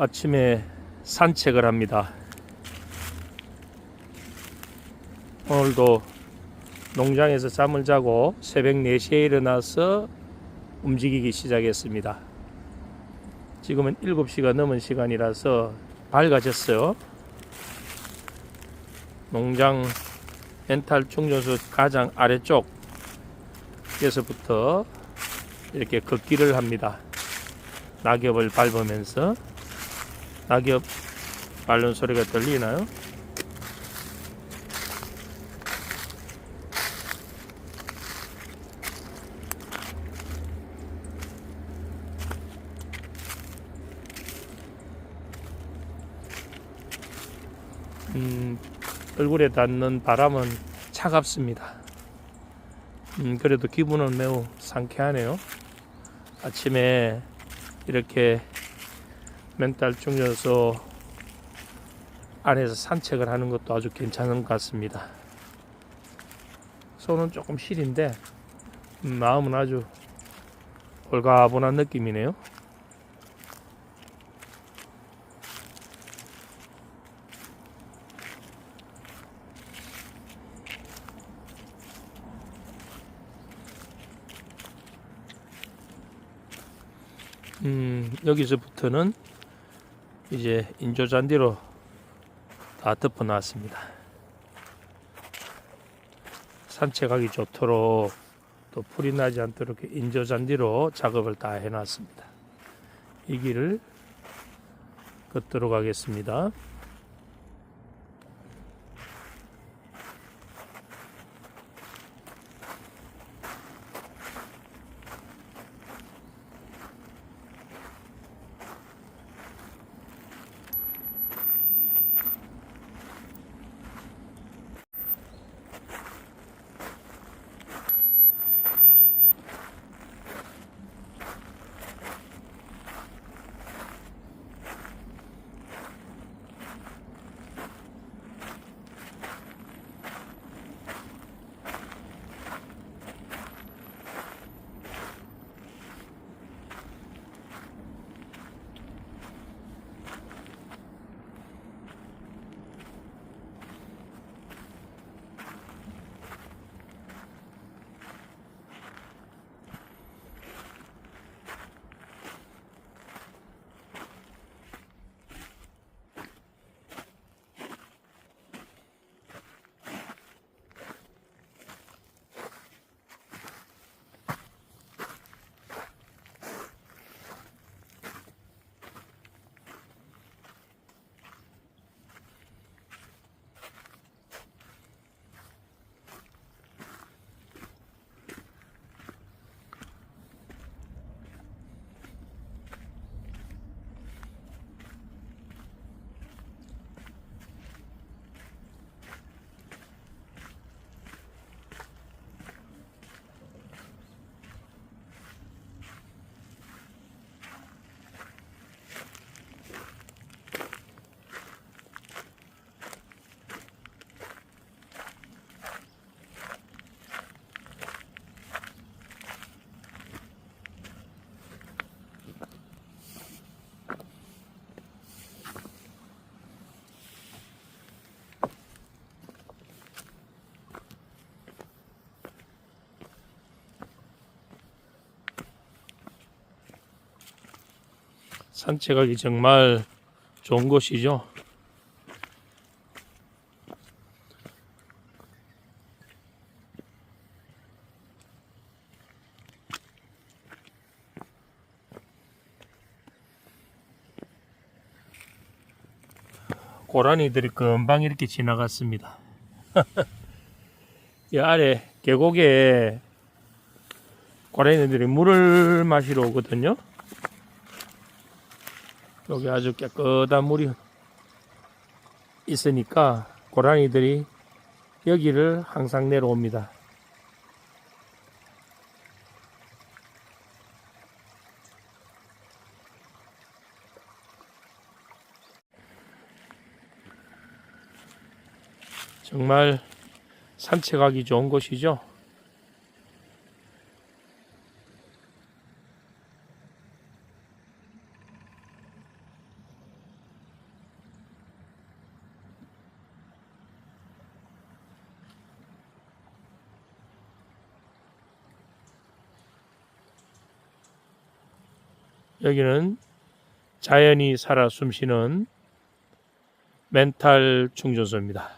아침에 산책을 합니다. 오늘도 농장에서 잠을 자고 새벽 4시에 일어나서 움직이기 시작했습니다. 지금은 7시가 넘은 시간이라서 밝아졌어요. 농장 멘탈 충전소 가장 아래쪽 에서부터 이렇게 걷기를 합니다. 낙엽을 밟으면서 낙엽 밟는 소리가 들리나요? 음, 얼굴에 닿는 바람은 차갑습니다. 음, 그래도 기분은 매우 상쾌하네요. 아침에 이렇게 멘탈 충전소 안에서 산책을 하는 것도 아주 괜찮은 것 같습니다. 손은 조금 시린데 음, 마음은 아주 홀가분한 느낌이네요. 음, 여기서부터는 이제 인조 잔디로 다 덮어 놨습니다. 산책하기 좋도록 또 풀이 나지 않도록 이렇게 인조 잔디로 작업을 다 해놨습니다. 이 길을 걷도록 하겠습니다. 산책하기 정말 좋은 곳이죠. 고라니들이 금방 이렇게 지나갔습니다. 이 아래 계곡에 고라니들이 물을 마시러 오거든요. 여기 아주 깨끗한 물이 있으니까 고라니들이 여기를 항상 내려옵니다. 정말 산책하기 좋은 곳이죠. 여기는 자연이 살아 숨쉬는 멘탈 충전소입니다.